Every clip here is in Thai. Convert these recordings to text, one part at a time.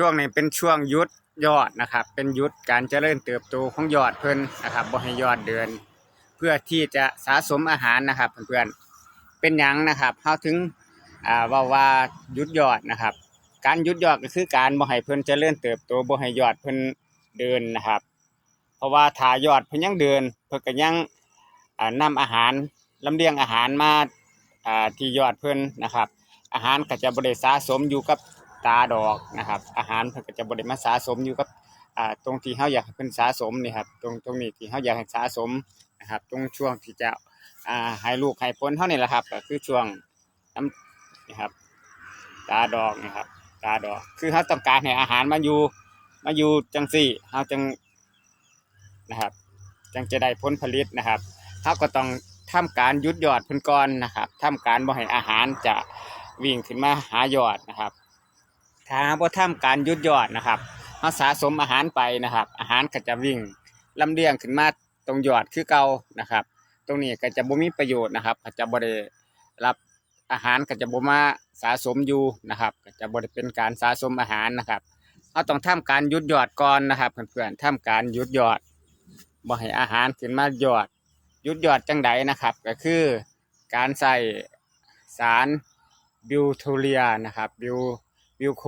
ช่วงนี้เป็นช่วงยุดยอดนะครับ เป็นยุดการเจริญเติบโตของยอดเพิ่นนะครับบ่ให้ยอดเดือนเพื่อที่จะสะสมอาหารนะครับเพื่อนๆเป็นหยังนะครับเฮาถึงอ่าว่าว่ายุดยอดนะครับ การยุดยอดก็คือการบ่ให้เพิ่นเจริญเติบโตบ่ให้ยอดเพิ่นเดินนะครับ เพราะว่าถ้ายอดเพิ่นยังเดิน เพิ่นก็ยังอ่านำอาหารลำเลียงอาหารมาอ่าที่ยอดเพิ่นนะครับ อาหารก็จะบ่ได้สะสมอยู่กับ ตาดอกนะครับ อาหารเพิ่นก็จะบ่ได้มาสะสมอยู่กับอ่าตรงที่เฮาอยากให้เพิ่นสะสมนี่ครับตรงตรงนี้ที่เฮาอยากให้สะสมนะครับ ตรงช่วงที่จะอ่าให้ลูกให้ผลเท่านี้แหละครับ ก็คือช่วงน้ำนี่ครับ ตาดอกนี่ครับ ตาดอก คือเฮาต้องการให้อาหารมาอยู่มาอยู่จังซี่เฮาจังนะครับ จังจะได้ผลผลิตนะครับเฮาก็ต้องทำการยุดยอดเพิ่นก่อนนะครับทำการบ่ให้อาหารจะวิ่งขึ้นมาหายอดนะครับ ถ้าบ่ทำการยุดยอดนะครับเฮาสะสมอาหารไปนะครับ อาหารก็จะวิ่งลำเลียงขึ้นมาตรงยอดคือเก่านะครับ ตรงนี้ก็จะบ่มีประโยชน์นะครับก็จะบ่ได้รับอาหารก็จะบ่มาสะสมอยู่นะครับ ก็จะบ่ได้เป็นการสะสมอาหารนะครับเราต้องทำการยุดยอดก่อนนะครับเพื่อนๆทำการยุดยอดบ่ให้อาหารขึ้นมายอดยุดยอดจังใดนะครับ ก็คือการใส่สารบิวโทเรียนะครับบิว บิวโค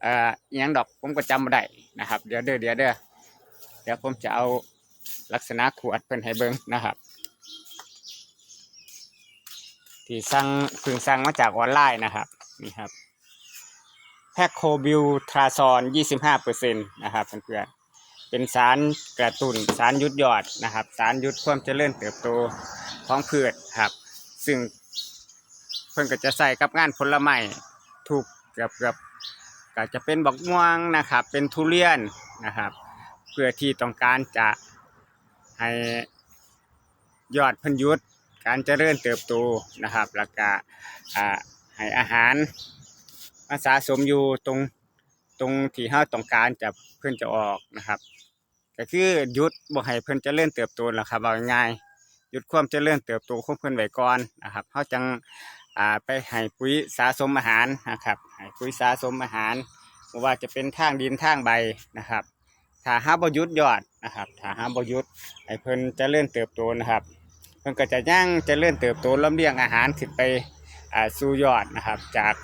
เอ่อยังดอกผมก็จำบ่ได้นะครับ เดี๋ยวเด้อเดี๋ยวเด้อเดี๋ยวผมจะเอาลักษณะขวดเพิ่นให้เบิ่งนะครับ ที่สั่งเพิ่งสั่งมาจากออนไลน์นะครับนี่ครับแพคโคบิวทราซอน25%นะครับเพื่อนๆเป็นสารกระตุ้นสารยุดยอดนะครับ สารยุดความเจริญเติบโตของพืชครับ ซึ่งเพิ่นก็จะใส่กับงานผลไม้ ถูกเกือบกือบก็จะเป็นบักม่วงนะครับ เป็นทุเรียนนะครับ เพื่อที่ต้องการจะให้ยอดพันยุดการเจริญเติบโตนะครับ แล้วก็ให้อาหารมาสะสมอยู่ตรงตรงที่เฮาต้องการจะเพิ่นจะออกนะครับก็คือยุดบ่ให้เพิ่นเจริญเติบโตแล้วครับเอาง่ายหยุดความเจริญเติบโตของเพิ่นไว้ก่อนนะครับเฮาจัง อ่าไปให้ปุ๋ยสะสมอาหารนะครับให้ปุ๋ยสะสมอาหารบ่ว่าจะเป็นทางดินทางใบนะครับถ้าหาบยุดยอดนะครับถ้าหาบยุดให้เพิ่นจะเลื่อนเติบโตนะครับ เพิ่นก็จะย่างจะเลื่อนเติบโตลำเลียงอาหารขึ้นไปอ่าสู่ยอดนะครับจาก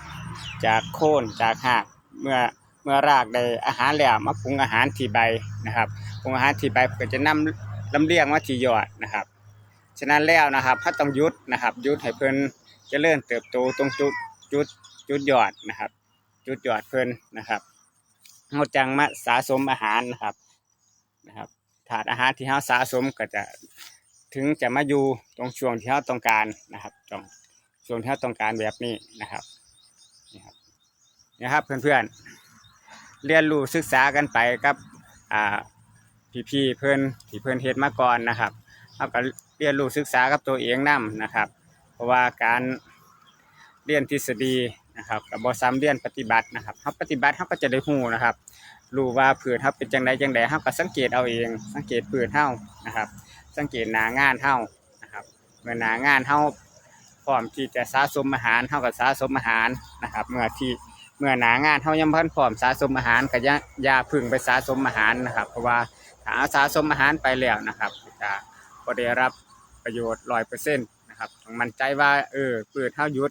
จากโคนจากหากเมื่อเมื่อรากได้อาหารแล้วมาปรุงอาหารที่ใบนะครับปรุงอาหารที่ใบก็จะนำลำเลียงมาที่ยอดนะครับ ฉะนั้นแล้วนะครับถ้าต้องยุดนะครับยุดให้เพิ่น จะเลื่อนเติบโตตรงจุดจุดจุดยอดนะครับ จุดยอดเพิ่นนะครับเราจังมาสะสมอาหารนะครับนะครับถาดอาหารที่เราสะสมก็จะถึงจะมาอยู่ตรงช่วงที่เราต้องการนะครับตรงช่วงที่เราต้องการแบบนี้นะครับนี่ครับนะครับเพื่อนๆเรียนรู้ศึกษากันไปกับอ่าพี่ๆเพื่อนที่เพื่อนเฮ็ดมาก่อนนะครับเราก็เรียนรู้ศึกษากับตัวเองนํนะครับ เพราะว่าการเรียนทฤษฎีนะครับกับบอซ้ำเรียนปฏิบัตินะครับเขาปฏิบัติเขาก็จะได้หูนะครับรู้ว่าพืชเขาเป็นจังใดจังใดเขาก็สังเกตเอาเอง สังเกตพืชเฮานะครับ สังเกตหนางานเฮานะครับเมื่อหนางานเฮาพร้อมที่จะสะสมอาหารเฮาก็สะสมอาหารนะครับ เมื่อที่เมื่อหนางานเฮายังบ่ทันพร้อมสะสมอาหารก็ยายาพึ่งไปสะสมอาหารนะครับ เพราะว่าถ้าเอาสะสมอาหารไปแล้วนะครับจะได้รับประโยชน์100% นะครับต้องมั่นใจว่าเออพืชเฮาหยุด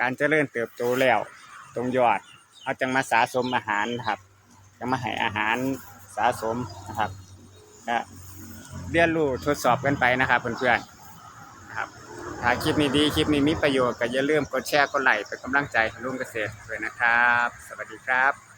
การเจริญเติบโตแล้ว ตรงยอดเขาจังมาสะสมอาหารนะครับจังมาให้อาหารสะสมนะครับก็เรียนรู้ทดสอบกันไปนะครับเพื่อนๆนะครับถ้าคลิปนี้ดีคลิปนี้มีประโยชน์ก็อย่าลืมกดแชร์กดไลค์เป็นกำลังใจให้ลุงเกษตรด้วยนะครับ สวัสดีครับ